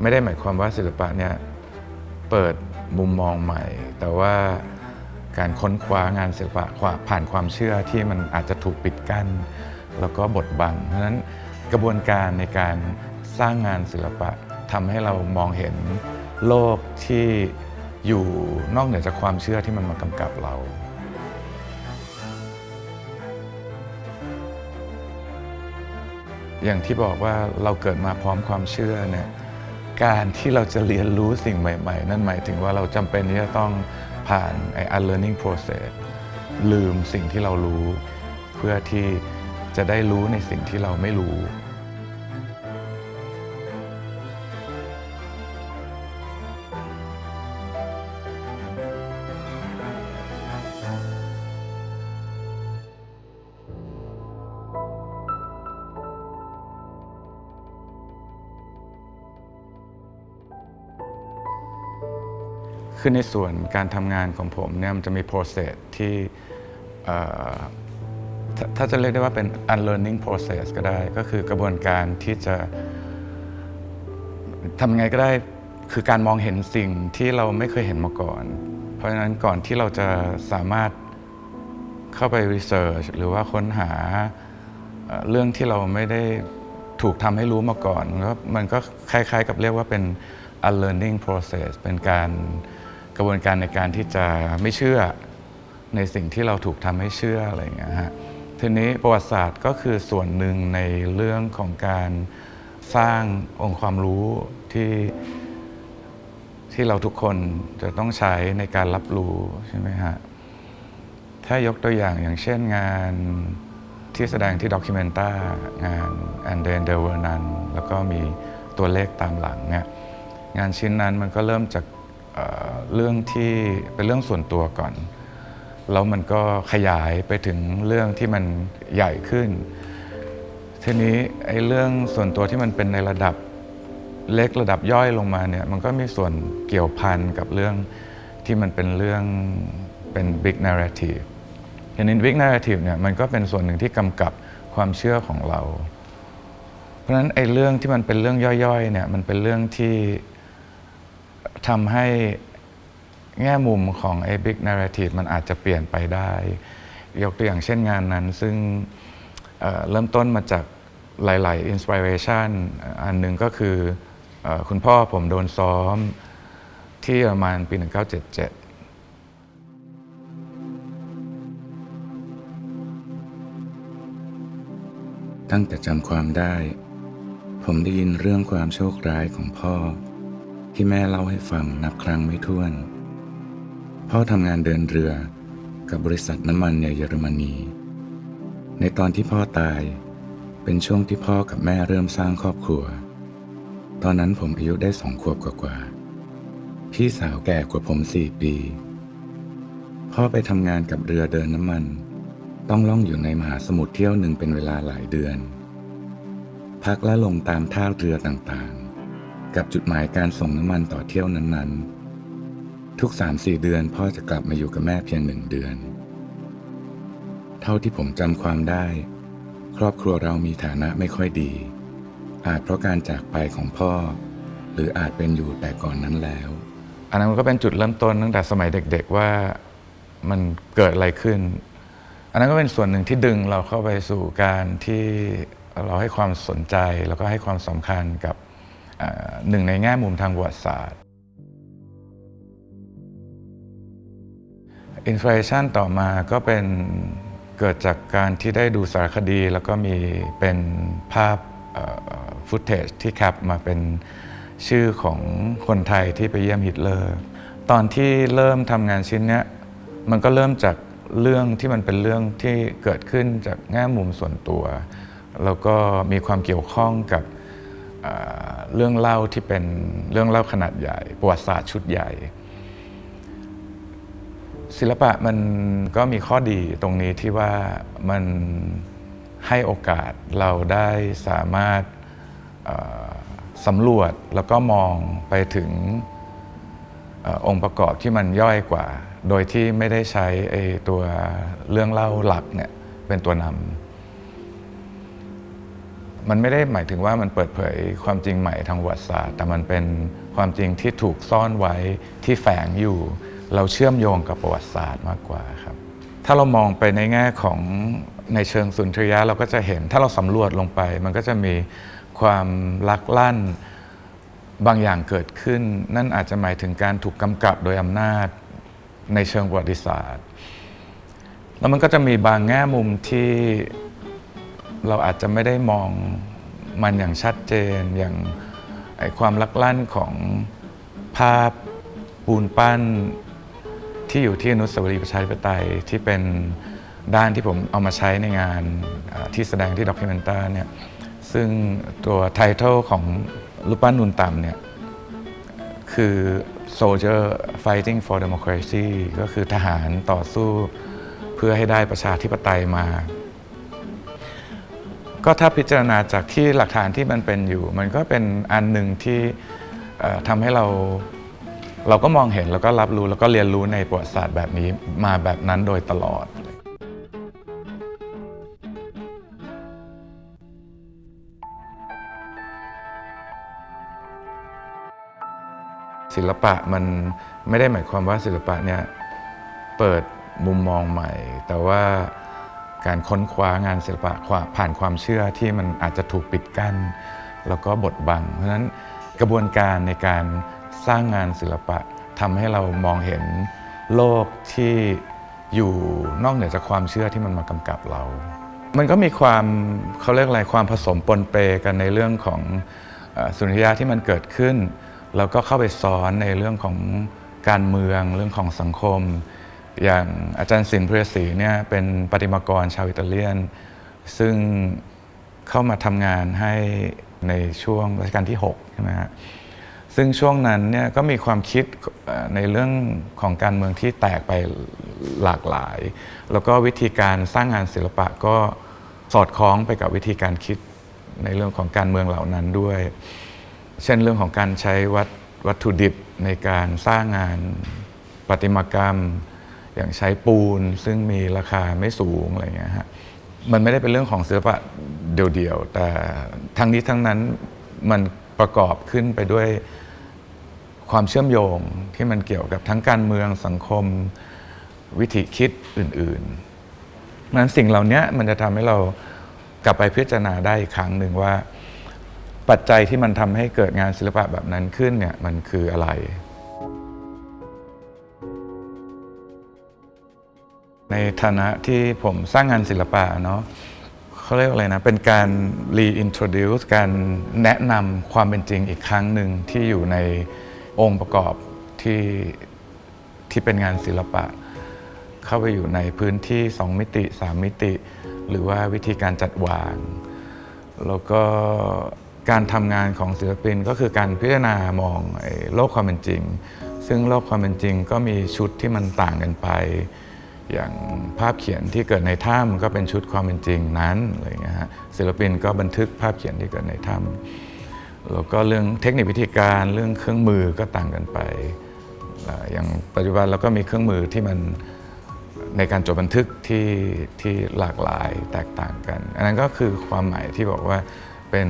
ไม่ได้หมายความว่าศิลปะเนี่ยเปิดมุมมองใหม่ แต่ว่าการค้นคว้างานศิลปะผ่านความเชื่อที่มันอาจจะถูกปิดกั้น แล้วก็บดบัง เพราะฉะนั้นกระบวนการในการสร้างงานศิลปะทำให้เรามองเห็นโลกที่อยู่นอกเหนือจากความเชื่อที่มันมากำกับเราอย่างที่บอกว่าเราเกิดมาพร้อมความเชื่อเนี่ย การที่เราจะเรียนรู้สิ่งใหม่ ๆ นั่นหมายถึงว่าเราจำเป็นที่จะต้องผ่านไอ้ unlearning process ลืมสิ่งที่เรารู้ เพื่อที่จะได้รู้ในสิ่งที่เราไม่รู้ คือในส่วนการทำงานของผมเนี่ยมันจะมี process ที่ถ้าจะเรียกได้ว่าเป็น unlearning process ก็ได้ ก็คือกระบวนการที่จะทำไงก็ได้คือการมองเห็นสิ่งที่เราไม่เคยเห็นมาก่อน เพราะฉะนั้นก่อนที่เราจะสามารถเข้าไป research หรือว่าค้นหาเรื่องที่เราไม่ได้ถูกทำให้รู้มาก่อน มันก็มันก็คล้ายๆกับเรียกว่าเป็น unlearning process เป็นการ กระบวนการในการที่จะไม่เชื่อในสิ่งที่เราถูกทำให้เชื่ออะไรอย่างเงี้ยฮะทีนี้ประวัติศาสตร์ก็คือส่วนหนึ่งในเรื่องของการสร้างองค์ความรู้ที่ที่เราทุกคนจะต้องใช้ในการรับรู้ใช่ไหมฮะถ้ายกตัวอย่างอย่างเช่นงานที่แสดงที่ด็อกิเมนตางาน and then there were none แล้วก็มีตัวเลขตามหลังเนี่ยงานชิ้นนั้นมันก็เริ่มจาก เรื่องที่เป็นเรื่องส่วนตัวก่อน แล้วมันก็ขยายไปถึงเรื่องที่มันใหญ่ขึ้น ทีนี้ไอ้เรื่องส่วนตัวที่มันเป็นในระดับเล็กระดับย่อยลงมาเนี่ยมันก็มีส่วนเกี่ยวพันกับเรื่องที่มันเป็นเรื่องเป็น big narrative อย่างนี้ big narrative เนี่ยมันก็เป็นส่วนหนึ่งที่กำกับความเชื่อของเรา เพราะฉะนั้นไอ้เรื่องที่มันเป็นเรื่องย่อยๆเนี่ยมันเป็นเรื่องที่ ทำให้แง่มุมของไอ้ big narrative มันอาจจะเปลี่ยนไปได้ ยกตัวอย่างเช่นงานนั้น ซึ่งเเริ่มต้นมาจากหลาย ๆ inspiration อันหนึ่งก็คือออคุณพ่อผมโดนซ้อมที่ประมาณปี 1977ตั้งแต่จำความได้ ผมได้ยินเรื่องความโชคร้ายของพ่อ ที่แม่เล่าให้ฟังนับครั้งไม่ถ้วน พ่อทำงานเดินเรือกับบริษัทน้ำมันในเยอรมนี ในตอนที่พ่อตาย เป็นช่วงที่พ่อกับแม่เริ่มสร้างครอบครัว ตอนนั้นผมอายุได้สองขวบกว่าๆพี่สาวแก่กว่าผมสี่ปี พ่อไปทำงานกับเรือเดินน้ำมัน ต้องล่องอยู่ในมหาสมุทรเที่ยวหนึ่งเป็นเวลาหลายเดือน พักและลงตามท่าเรือต่างๆ กับจุดหมายการส่งน้ำมันต่อเที่ยวนั้นๆ ทุกสามสี่เดือนพ่อจะกลับมาอยู่กับแม่เพียงหนึ่งเดือน เท่าที่ผมจำความได้ ครอบครัวเรามีฐานะไม่ค่อยดี อาจเพราะการจากไปของพ่อ หรืออาจเป็นอยู่แต่ก่อนนั้นแล้ว อันนั้นมันก็เป็นจุดเริ่มต้นตั้งแต่สมัยเด็ก ๆว่ามันเกิดอะไรขึ้น อันนั้นก็เป็นส่วนหนึ่งที่ดึงเราเข้าไปสู่การที่เราให้ความสนใจแล้วก็ให้ความสำคัญกับ หนึ่งในแง่มุมทางประวัติศาสตร์อินฟลชันต่อมาก็เป็นเกิดจากการที่ได้ดูสารคดี แล้วก็มีเป็นภาพฟุตเทจที่แคปมาเป็นชื่อของคนไทยที่ไปเยี่ยมฮิตเลอร์ ตอนที่เริ่มทำงานชิ้นนี้มันก็เริ่มจากเรื่องที่มันเป็นเรื่องที่เกิดขึ้นจากแง่มุมส่วนตัว แล้วก็มีความเกี่ยวข้องกับ เรื่องเล่าที่เป็นเรื่องเล่าขนาดใหญ่ ประวัติศาสตร์ชุดใหญ่ ศิลปะมันก็มีข้อดีตรงนี้ที่ว่ามันให้โอกาสเราได้สามารถสำรวจแล้วก็มองไปถึงอองค์ประกอบที่มันย่อยกว่า โดยที่ไม่ได้ใช้ไอ้ตัวเรื่องเล่าหลักเนี่ยเป็นตัวนำ มันไม่ได้หมายถึงว่ามันเปิดเผยความจริงใหม่ทางประวัติศาสตร์ แต่มันเป็นความจริงที่ถูกซ่อนไว้ที่แฝงอยู่ เราเชื่อมโยงกับประวัติศาสตร์มากกว่าครับ ถ้าเรามองไปในแง่ของในเชิงสุนทรียะเราก็จะเห็นถ้าเราสำรวจลงไป มันก็จะมีความลักลั่นบางอย่างเกิดขึ้น นั่นอาจจะหมายถึงการถูกกำกับโดยอำนาจในเชิงประวัติศาสตร์ แล้วมันก็จะมีบางแง่มุมที่ เราอาจจะไม่ได้มองมันอย่างชัดเจนอย่างความลักลั่นของภาพปูนปั้นที่อยู่ที่อนุสาวรีย์ประชาธิปไตยที่เป็นด้านที่ผมเอามาใช้ในงานที่แสดงที่ด็อกิเมนตาเนี่ยซึ่งตัวไททลของรูปปั้นนูนต่ำเนี่ยคือ soldier fighting for democracy ก็คือทหารต่อสู้เพื่อให้ได้ประชาธิปไตยมา ก็ถ้าพิจารณาจากที่หลักฐานที่มันเป็นอยู่ มันก็เป็นอันหนึ่งที่ทำให้เราเราก็มองเห็นแล้วก็รับรู้แล้วก็เรียนรู้ในประวัติศาสตร์แบบนี้มาแบบนั้นโดยตลอดศิลปะมันไม่ได้หมายความว่าศิลปะเนี่ยเปิดมุมมองใหม่ แต่ว่า การค้นคว้างานศิลปะผ่านความเชื่อที่มันอาจจะถูกปิดกั้น แล้วก็บดบัง เพราะฉะนั้นกระบวนการในการสร้างงานศิลปะทำให้เรามองเห็นโลกที่อยู่นอกเหนือจากความเชื่อที่มันมากำกับเรา มันก็มีความเขาเรียกอะไรความผสมปนเปกันในเรื่องของสุนทรียะที่มันเกิดขึ้น แล้วก็เข้าไปซ้อนในเรื่องของการเมืองเรื่องของสังคม อย่างอาจารย์สินเพรียศรีเนี่ยเป็นประติมากรชาวอิตาเลียน ซึ่งเข้ามาทำงานให้ในช่วงรัชกาลที่6ใช่ไหมฮะซึ่งช่วงนั้นเนี่ยก็มีความคิดในเรื่องของการเมืองที่แตกไปหลากหลาย แล้วก็วิธีการสร้างงานศิลปะก็สอดคล้องไปกับวิธีการคิดในเรื่องของการเมืองเหล่านั้นด้วย เช่นเรื่องของการใช้วัตวัตถุดิบในการสร้างงานประติมากรรม อย่างใช้ปูนซึ่งมีราคาไม่สูงอะไรเงี้ยฮะมันไม่ได้เป็นเรื่องของศิลปะเดี่ยวๆแต่ทั้งนี้ทั้งนั้นมันประกอบขึ้นไปด้วยความเชื่อมโยงที่มันเกี่ยวกับทั้งการเมืองสังคมวิธีคิดอื่นๆนั้นสิ่งเหล่านี้มันจะทำให้เรากลับไปพิจารณาได้อีกครั้งหนึ่งว่า ปัจจัยที่มันทำให้เกิดงานศิลปะแบบนั้นขึ้นเนี่ยมันคืออะไร ในฐานะที่ผมสร้างงานศิลปะเนาะเขาเรียกอะไรนะ เป็นการ reintroduce การแนะนำความเป็นจริงอีกครั้งหนึ่งที่อยู่ในองค์ประกอบที่ที่เป็นงานศิลปะ เข้าไปอยู่ในพื้นที่ 2 มิติ 3 มิติ หรือว่าวิธีการจัดวาง แล้วก็การทำงานของศิลปินก็คือการพิจารณามองโลกความเป็นจริง ซึ่งโลกความเป็นจริงก็มีชุดที่มันต่างกันไป อย่างภาพเขียนที่เกิดในถ้ำก็เป็นชุดความเป็นจริงนั้นอะไรอย่างเงี้ยฮะศิลปินก็บันทึกภาพเขียนที่เกิดในถ้ำแล้วก็เรื่องเทคนิควิธีการเรื่องเครื่องมือก็ต่างกันไป อย่างปัจจุบันเราก็มีเครื่องมือที่มันในการจดบันทึกที่ที่หลากหลายแตกต่างกัน อันนั้นก็คือความหมายที่บอกว่าเป็น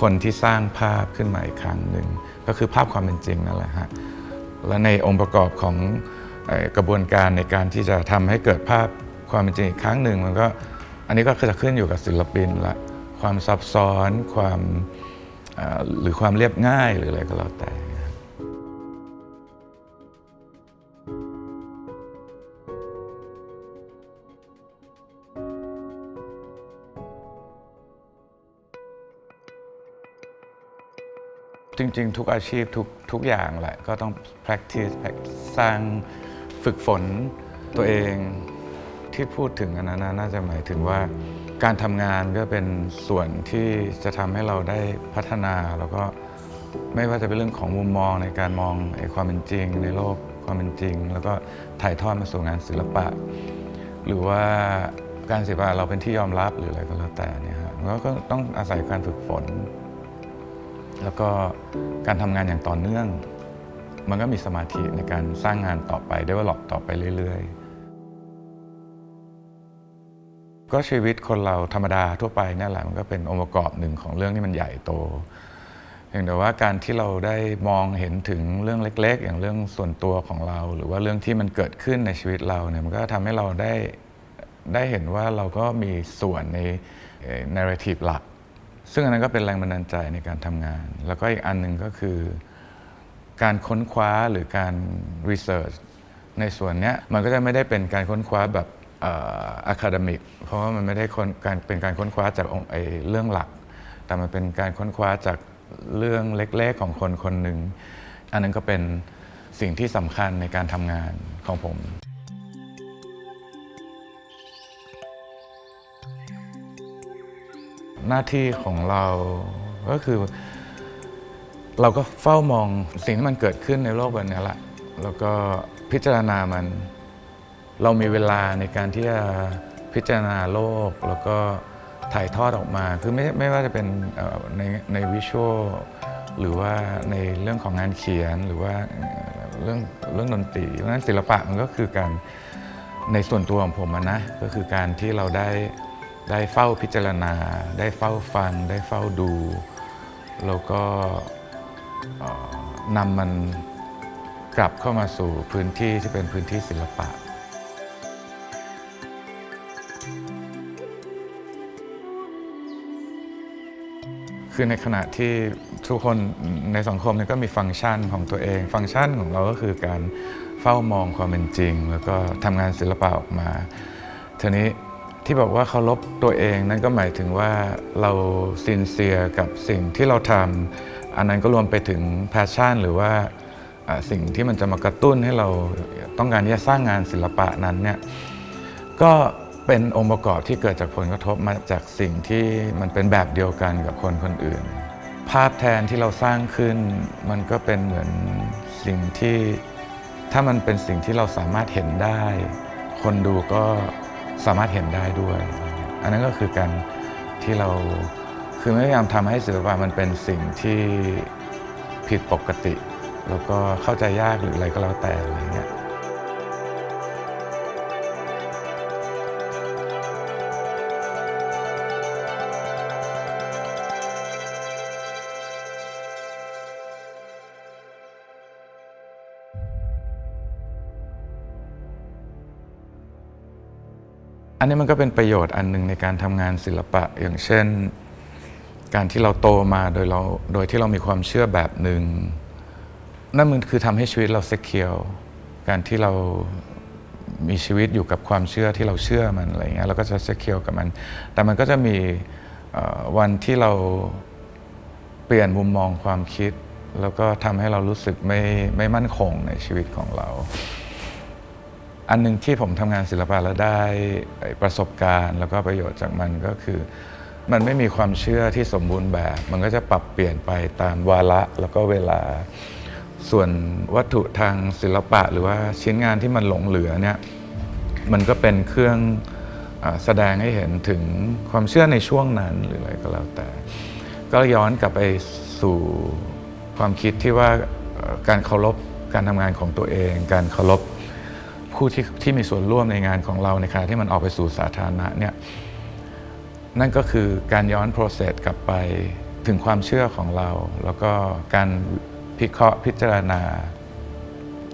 คนที่สร้างภาพขึ้นมาอีกครั้งหนึ่งก็คือภาพความเป็นจริงนั่นแหละฮะและในองค์ประกอบของ กระบวนการในการที่จะทำให้เกิดภาพความเป็นจริงอีกครั้งหนึ่งมันก็อันนี้ก็จะขึ้นอยู่กับศิลปินละความซับซ้อนความหรือความเรียบง่ายหรืออะไรก็แล้วแต่จริงๆ ทุกอาชีพทุกทุกอย่างแหละก็ต้อง practice สร้าง ฝึกฝนตัวเองที่พูดถึงอันนั้นน่าจะหมายถึงว่า การทำงานก็เป็นส่วนที่จะทำให้เราได้พัฒนาแล้วก็ไม่ว่าจะเป็นเรื่องของมุมมองในการมองไอ้ความเป็นจริง ในโลกความเป็นจริง แล้วก็ถ่ายทอดมาสู่งานศิลปะ หรือว่าการศิลปะเราเป็นที่ยอมรับหรืออะไรก็แล้วแต่เนี่ยฮะแล้วก็ต้องอาศัยการฝึกฝน แล้วก็การทำงานอย่างต่อเนื่อง มันก็มีสมาธิในการสร้างงานต่อไป develop ต่อไปเรื่อยๆ ก็ชีวิตคนเราธรรมดาทั่วไปนี่ยแหละมันก็เป็นองค์ประกอบหนึ่งของเรื่องที่มันใหญ่โตเพียงแต่ว่าการที่เราได้มองเห็นถึงเรื่องเล็ก ๆ อย่างเรื่องส่วนตัวของเรา หรือว่าเรื่องที่มันเกิดขึ้นในชีวิตเราเนี่ยมันก็ทำให้เราได้ได้เห็นว่าเราก็มีส่วนในใน narrative หลัก ซึ่งอันนั้นก็เป็นแรงบันดาลใจในการทำงาน แล้วก็อีกอันหนึ่งก็คือ การค้นคว้าหรือการ research ในส่วนเนี้ยมันก็จะไม่ได้เป็นการค้นคว้าแบบอะคาเดมิกเพราะว่ามันไม่ได้คนการเป็นการค้นคว้าจากองค์ไอเรื่องหลัก แต่มันเป็นการค้นคว้าจากเรื่องเล็กๆของคนคนหนึ่งอันนั้นก็เป็นสิ่งที่สำคัญในการทำงานของผมหน้าที่ของเราก็คือ เราก็เฝ้ามองสิ่งที่มันเกิดขึ้นในโลกใบนี้แหละ แล้วก็พิจารณามัน เรามีเวลาในการที่จะพิจารณาโลก แล้วก็ถ่ายทอดออกมา คือไม่ไม่ว่าจะเป็นในในวิชวลหรือว่าในเรื่องของงานเขียนหรือว่าเรื่องเรื่องดนตรีเพราะฉะนั้นศิลปะมันก็คือการในส่วนตัวของผมนะ ก็คือการที่เราได้ได้เฝ้าพิจารณา ได้เฝ้าฟัง ได้เฝ้าดู แล้วก็ นำมันกลับเข้ามาสู่พื้นที่ที่เป็นพื้นที่ศิลปะ คือในขณะที่ทุกคนในสังคมเนี่ยก็มีฟังก์ชันของตัวเอง ฟังก์ชันของเราก็คือการเฝ้ามองความเป็นจริง แล้วก็ทำงานศิลปะออกมาทีนี้ที่บอกว่าเคารพตัวเองนั่นก็หมายถึงว่าเราซินเซียกับสิ่งที่เราทำ อันนั้นก็รวมไปถึงแพชชั่น หรือว่าสิ่งที่มันจะมากระตุ้นให้เราต้องการที่จะสร้างงานศิลปะนั้นเนี่ยก็เป็นองค์ประกอบที่เกิดจากผลกระทบมาจากสิ่งที่มันเป็นแบบเดียวกันกับคนคนอื่น ภาพแทนที่เราสร้างขึ้น มันก็เป็นเหมือนสิ่งที่ถ้ามันเป็นสิ่งที่เราสามารถเห็นได้ คนดูก็สามารถเห็นได้ด้วย อันนั้นก็คือการที่เรา คือไม่พยายามทำให้ศิลปะมันเป็นสิ่งที่ผิดปกติ แล้วก็เข้าใจยากหรืออะไรก็แล้วแต่อะไรเงี้ยอันนี้มันก็เป็นประโยชน์อันหนึ่งในการทำงานศิลปะอย่างเช่น การที่เราโตมาโดยเราโดยที่เรามีความเชื่อแบบหนึ่งนั่นมันคือทำให้ชีวิตเราเซ u r e การที่เรามีชีวิตอยู่กับความเชื่อที่เราเชื่อมันอะไรเงี้ยเราก็จะเซ u r e กับมัน แต่มันก็จะมีวันที่เราเปลี่ยนมุมมองความคิด แล้วก็ทำให้เรารู้สึกไม่ไม่มั่นคงในชีวิตของเรา อันหนึ่งที่ผมทำงานศิลปะแล้วได้ประสบการณ์ แล้วก็ประโยชน์จากมันก็คือ มันไม่มีความเชื่อที่สมบูรณ์แบบ มันก็จะปรับเปลี่ยนไปตามวาระแล้วก็เวลา ส่วนวัตถุทางศิลปะหรือว่าชิ้นงานที่มันหลงเหลือเนี่ยมันก็เป็นเครื่องอแสดงให้เห็นถึงความเชื่อในช่วงนั้นหรืออะไรก็แล้วแต่ ก็ย้อนกลับไปสู่ความคิดที่ว่าการเคารพการทำงานของตัวเอง การเคารพผู้ที่ที่มีส่วนร่วมในงานของเราในขณะที่มันออกไปสู่สาธารณะเนี่ย นั่นก็คือการย้อน process กลับไปถึงความเชื่อของเรา แล้วก็การพิเคราะห์พิจารณา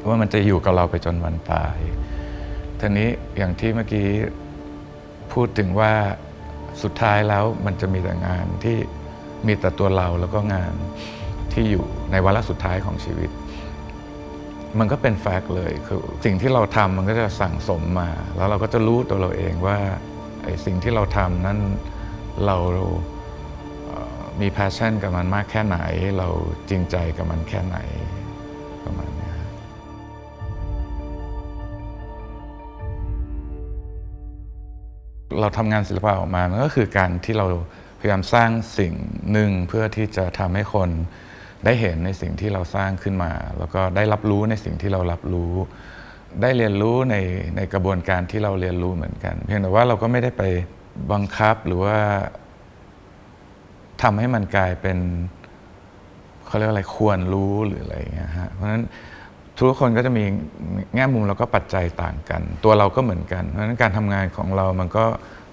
ว่ามันจะอยู่กับเราไปจนวันตายทีนี้อย่างที่เมื่อกี้พูดถึงว่าสุดท้ายแล้วมันจะมีแต่งานที่มีแต่ตัวเราแล้วก็งานที่อยู่ในวาระสุดท้ายของชีวิต มันก็เป็นแฟกต์เลยคือสิ่งที่เราทำมันก็จะสั่งสมมา แล้วเราก็จะรู้ตัวเราเองว่า สิ่งที่เราทำนั้นเรามี passion กับมันมากแค่ไหน เราจริงใจกับมันแค่ไหนประมาณนี้ครับเราทำงานศิลปะออกมา มันก็คือการที่เราพยายามสร้างสิ่งหนึ่งเพื่อที่จะทำให้คนได้เห็นในสิ่งที่เราสร้างขึ้นมา แล้วก็ได้รับรู้ในสิ่งที่เรารับรู้ ได้เรียนรู้ในในกระบวนการที่เราเรียนรู้เหมือนกัน เพียงแต่ว่าเราก็ไม่ได้ไปบังคับหรือว่าทำให้มันกลายเป็นเขาเรียกว่าอะไรควรรู้หรืออะไรอย่างเงี้ยฮะเพราะฉะนั้นทุกคนก็จะมีแง่มุมแล้วก็ปัจจัยต่างกัน ตัวเราก็เหมือนกัน เพราะฉะนั้นการทำงานของเรามันก็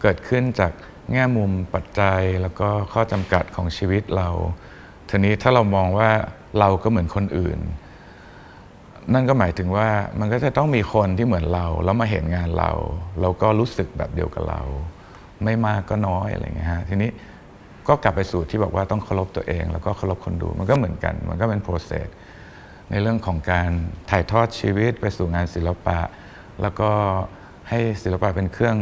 เกิดขึ้นจากแง่มุมปัจจัยแล้วก็ข้อจำกัดของชีวิตเราทีนี้ถ้าเรามองว่าเราก็เหมือนคนอื่น นั่นก็หมายถึงว่ามันก็จะต้องมีคนที่เหมือนเรา แล้วมาเห็นงานเรา เราก็รู้สึกแบบเดียวกับเรา ไม่มากก็น้อยอะไรเงี้ยฮะทีนี้ก็กลับไปสู่ที่บอกว่าต้องเคารพตัวเอง แล้วก็เคารพคนดูมันก็เหมือนกัน มันก็เป็นโปรเซสในเรื่องของการถ่ายทอดชีวิตไปสู่งานศิลปะ แล้วก็ให้ศิลปะเป็นเครื่อง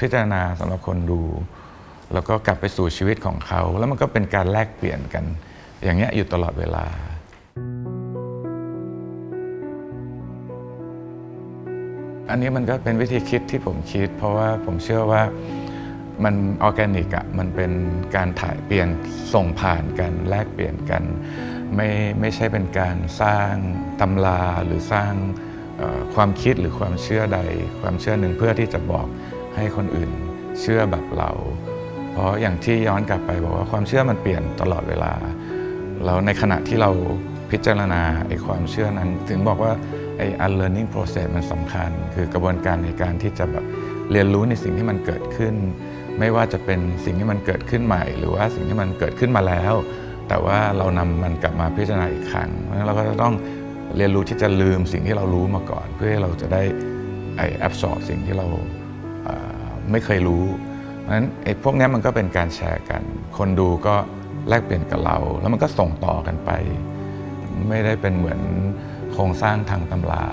พิจารณาสำหรับคนดู แล้วก็กลับไปสู่ชีวิตของเขา แล้วมันก็เป็นการแลกเปลี่ยนกัน อย่างเงี้ยอยู่ตลอดเวลา อันนี้มันก็เป็นวิธีคิดที่ผมคิด เพราะว่าผมเชื่อว่ามันออร์แกนิกอะมันเป็นการถ่ายเปลี่ยนส่งผ่านกันแลกเปลี่ยนกัน ไม่ไม่ใช่เป็นการสร้างตำราหรือสร้างความคิดหรือความเชื่อใด ความเชื่อหนึ่งเพื่อที่จะบอกให้คนอื่นเชื่อแบบเรา เพราะอย่างที่ย้อนกลับไปบอกว่าความเชื่อมันเปลี่ยนตลอดเวลา แล้วในขณะที่เรา พิจารณาไอ้ความเชื่อนั้น ถึงบอกว่าไอ้ unlearning process มันสำคัญ คือกระบวนการในการที่จะแบบเรียนรู้ในสิ่งที่มันเกิดขึ้น ไม่ว่าจะเป็นสิ่งที่มันเกิดขึ้นใหม่ หรือว่าสิ่งที่มันเกิดขึ้นมาแล้ว แต่ว่าเรานำมันกลับมาพิจารณาอีกครั้งเพราะฉะนั้นเราก็จะต้องเรียนรู้ที่จะลืมสิ่งที่เรารู้มาก่อน เพื่อให้เราจะได้ไอ้ absorb สิ่งที่เราเไม่เคยรู้เพราะฉะนั้นไอ้พวกนี้มันก็เป็นการแชร์กัน คนดูก็แลกเปลี่ยนกับเรา แล้วมันก็ส่งต่อกันไป ไม่ได้เป็นเหมือนโครงสร้างทางตำรา